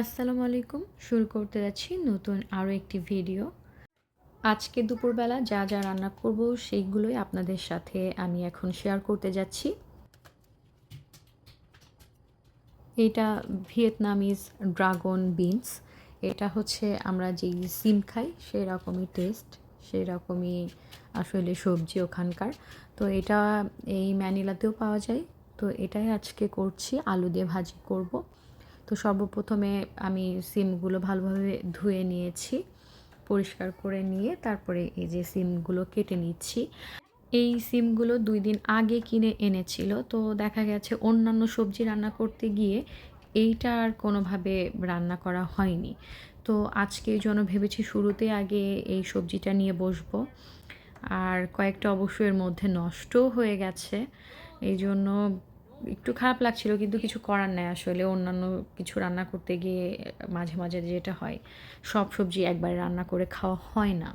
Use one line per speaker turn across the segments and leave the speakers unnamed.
আসসালামু আলাইকুম। শুরু করতে যাচ্ছি নতুন আরও একটি ভিডিও। আজকে দুপুরবেলা যা যা রান্না করব সেইগুলোই আপনাদের সাথে আমি এখন শেয়ার করতে যাচ্ছি। এটা ভিয়েতনামিজ ড্রাগন বিনস। এটা হচ্ছে আমরা যেই সিম খাই সেই রকমই টেস্ট সেই রকমই আসলে সবজি ওখানকার। তো এটা এই ম্যানিলাতেও পাওয়া যায়। তো এটাই আজকে করছি, আলু দিয়ে ভাজি করব। তো সর্বপ্রথমে আমি সিমগুলো ভালোভাবে ধুয়ে নিয়েছি, পরিষ্কার করে নিয়ে তারপরে এই যে সিমগুলো কেটে নিচ্ছি। এই সিমগুলো দুই দিন আগে কিনে এনেছিল, তো দেখা গেছে অন্যান্য সবজি রান্না করতে গিয়ে এইটা আর কোনোভাবে রান্না করা হয়নি। তো আজকে জন্য ভেবেছি শুরুতে আগে এই সবজিটা নিয়ে বসবো। আর কয়েকটা অবশ্য এর মধ্যে নষ্টও হয়ে গেছে এই জন্য একটু খারাপ লাগছিল, কিন্তু কিছু করার নেই আসলে। অন্যান্য কিছু রান্না করতে গিয়ে মাঝে মাঝে যেটা হয়, সব সবজি একবার রান্না করে খাওয়া হয় না।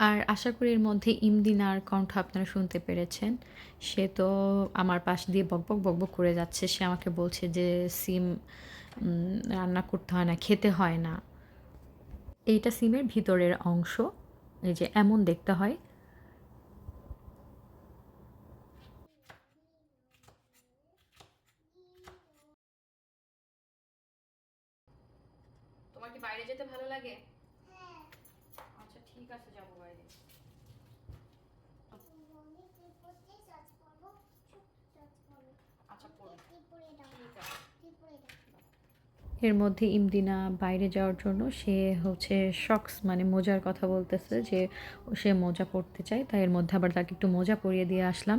আর আশা করি এর মধ্যে ইমদিনার কণ্ঠ আপনারা শুনতে পেরেছেন। সে তো আমার পাশ দিয়ে বকবক বকবক করে যাচ্ছে। সে আমাকে বলছে যে, সিম রান্না করতে হয় না, খেতে হয় না। এইটা সিমের ভিতরের অংশ। এই যে এমন দেখতে হয় তোমার কি বাইরে যেতে ভালো লাগে আচ্ছা বাইরে। আচ্ছা ঠিক আছে। এর মধ্যে ইমদিনা বাইরে যাওয়ার জন্য সে হচ্ছে শক্স মানে মোজার কথা বলতেছে যে সে মোজা পড়তে চায়, তাই এর মধ্যে আবার তাকে একটু মোজা পরিয়ে দিয়ে আসলাম।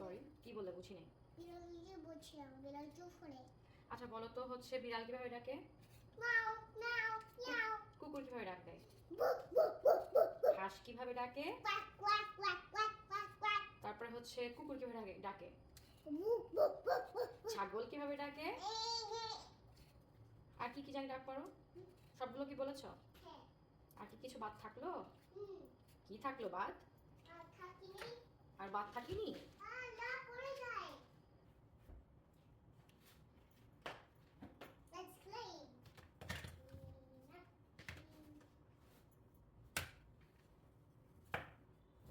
সরি কি বলে বুঝি নাই? আচ্ছা বলো তো হচ্ছে বিড়াল কীভাবে ডাকে? কুকুর কীভাবে ডাক দেয়? হাঁস কীভাবে ডাকে? তারপরে হচ্ছে কুকুর কীভাবে ডাকে ডাকে? ছাগল কীভাবে ডাকে? আর কি কি জানি ডাক পারো? সবগুলো কি বলেছ? আর কি কিছু বাদ থাকল? কি থাকল বাদ? আর বাদ থাকিনি?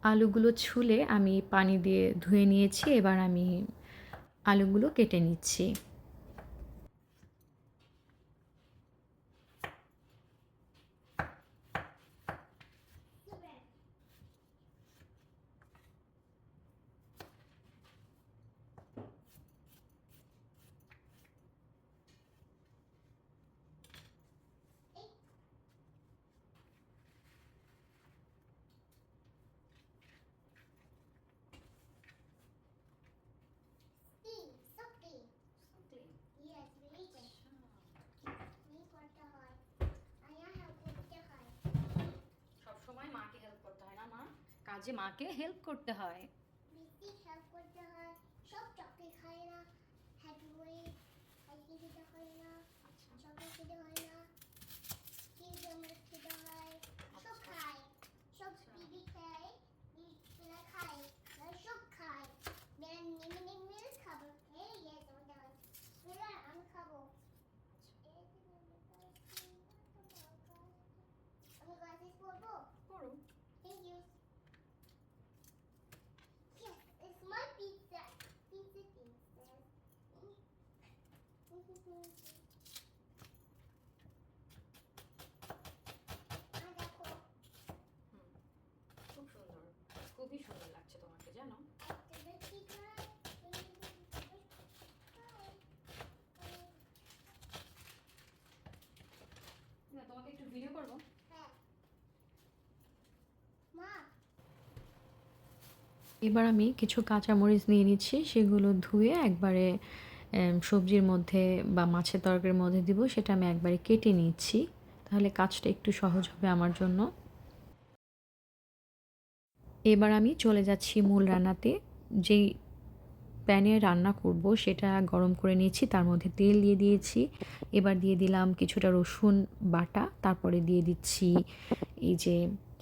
আলুগুলো ছুলে আমি পানি দিয়ে ধুয়ে নিয়েছি এবার আমি আলুগুলো কেটে নিচ্ছি
Super. Steam, something. Yes, religion. Me করতে হয় আয়া help করতে হয়
সব সময় মাকে হেল্প করতে হয় না মা কাজে মাকে হেল্প করতে হয়।
হেল্প করতে হয়, সব চকলেট খায় না হ্যাপি হয় না
খুবই সুন্দর লাগছে তোমাকে জানো না তোমাকে একটু ভিডিও করব এবার আমি কিছু কাঁচামরিচ নিয়ে নিচ্ছি, সেগুলো ধুয়ে একবারে সবজির মধ্যে বা মাছের তরকারির মধ্যে দিব, সেটা আমি একবারে কেটে নিচ্ছি। তাহলে কাজটা একটু সহজ হবে আমার জন্য। এবার আমি চলে যাচ্ছি মূল রান্নাতে। যেই প্যানে রান্না করব, সেটা গরম করে নিয়েছি, তার মধ্যে তেল দিয়ে দিয়েছি। এবার দিয়ে দিলাম কিছুটা রসুন বাটা, তারপরে দিয়ে দিচ্ছি এই যে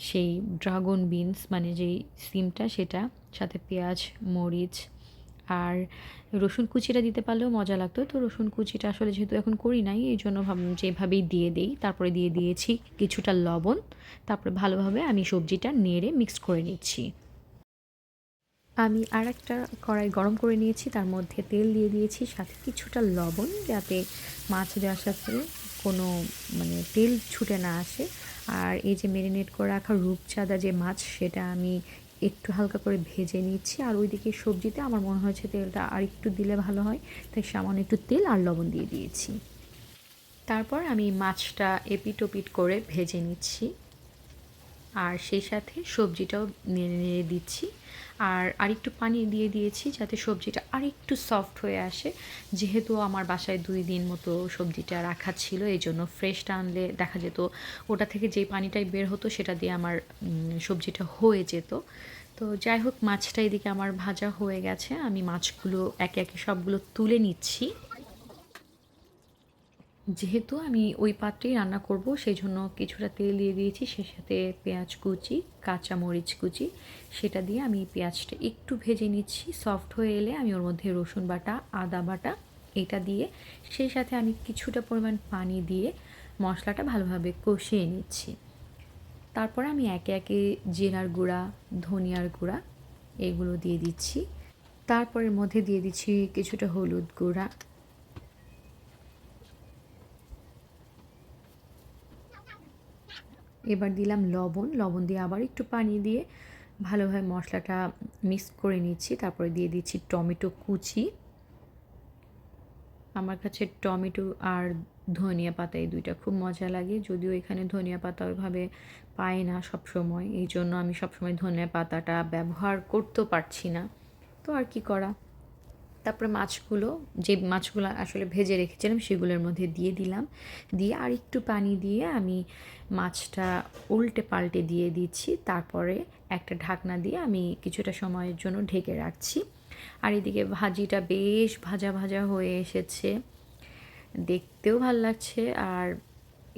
সেই ড্রাগন বিনস মানে যেই সিমটা, সেটা, সাথে পেঁয়াজ, মরিচ আর রসুন কুচিটা দিতে পারলেও মজা লাগতো। তো রসুন কুচিটা আসলে যেহেতু এখন করি নাই, এই জন্য ভাবলাম যে দিয়ে দেই, তারপরে দিয়ে দিয়েছি কিছুটা লবণ। তারপরে ভালোভাবে আমি সবজিটা নেড়ে মিক্স করে নিচ্ছি। আমি আর একটা কড়াই গরম করে নিয়েছি, তার মধ্যে তেল দিয়ে দিয়েছি, সাথে কিছুটা লবণ যাতে মাছ দেওয়ার সাথে কোনো মানে তেল ছুটে না আসে। আর এই যে মেরিনেট করে রাখা রূপচাঁদা যে মাছ, সেটা আমি একটু হালকা করে ভেজে নিচ্ছি। আর ওইদিকে সবজিতে আমার মনে হয়েছে তেলটা আর একটু দিলে ভালো হয়, তাই সামান্য একটু তেল আর লবণ দিয়ে দিয়েছি। তারপর আমি মাছটা এপিট ওপিট করে ভেজে নিচ্ছি। আর সেই সাথে সবজিটাও নেড়ে দিচ্ছি। আর আরেকটু পানি দিয়ে দিয়েছি যাতে সবজিটা আরেকটু সফট হয়ে আসে। যেহেতু আমার বাসায় দুই দিন মতো সবজিটা রাখা ছিল, এই জন্য ফ্রেশটা আনলে দেখা যেত ওটা থেকে যে পানিটাই বের হতো সেটা দিয়ে আমার সবজিটা হয়ে যেত। তো যাই হোক, মাছটা এদিকে আমার ভাজা হয়ে গেছে। আমি মাছগুলো একে একে সবগুলো তুলে নিচ্ছি। যেহেতু আমি ওই পাত্রেই রান্না করব সেই জন্য কিছুটা তেল দিয়ে দিয়েছি, সে সাথে পেঁয়াজ কুচি, কাঁচা মরিচ কুচি, সেটা দিয়ে আমি পেঁয়াজটা একটু ভেজে নিচ্ছি। সফট হয়ে এলে আমি ওর মধ্যে রসুন বাটা, আদা বাটা, এটা দিয়ে সেই সাথে আমি কিছুটা পরিমাণ পানি দিয়ে মশলাটা ভালোভাবে কষিয়ে নিচ্ছি। তারপর আমি একে একে জিরার গুঁড়া, ধনিয়ার গুঁড়া এগুলো দিয়ে দিচ্ছি। তারপরের মধ্যে দিয়ে দিচ্ছি কিছুটা হলুদ গুঁড়া এবার দিলাম লবণ লবণ দিয়ে আবার একটু পানি দিয়ে ভালোভাবে মশলাটা মিক্স করে নিচ্ছি। তারপরে দিয়ে দিচ্ছি টমেটো কুচি। আমার কাছে টমেটো আর ধনিয়া পাতা এই দুইটা খুব মজা লাগে। যদিও এখানে ধনিয়া পাতা ওইভাবে পাই না সব সময় এই জন্য আমি সবসময় ধনিয়া পাতাটা ব্যবহার করতেও পারছি না। তো আর কি করা? তারপরে মাছগুলো, যে মাছগুলো আসলে ভেজে রেখেছিলাম সেগুলোর মধ্যে দিয়ে দিলাম। দিয়ে আর একটু পানি দিয়ে আমি মাছটা উল্টে পাল্টে দিয়ে দিচ্ছি। তারপরে একটা ঢাকনা দিয়ে আমি কিছুটা সময়ের জন্য ঢেকে রাখছি। আর এদিকে ভাজিটা বেশ ভাজা ভাজা হয়ে এসেছে। দেখতেও ভালো লাগছে। আর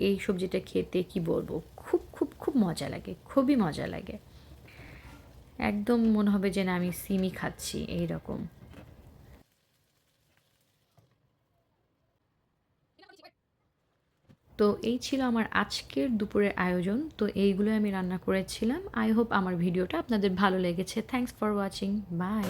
এই সবজিটা খেতে কি বলব, খুব খুব খুব মজা লাগে, খুবই মজা লাগে। একদম মনে হবে যে না আমি সিমি খাচ্ছি এই রকম তো এই ছিল আমার আজকের দুপুরের আয়োজন। তো এইগুলো আমি রান্না করেছিলাম। আই হোপ আমার ভিডিওটা আপনাদের ভালো লেগেছে। Thanks for watching by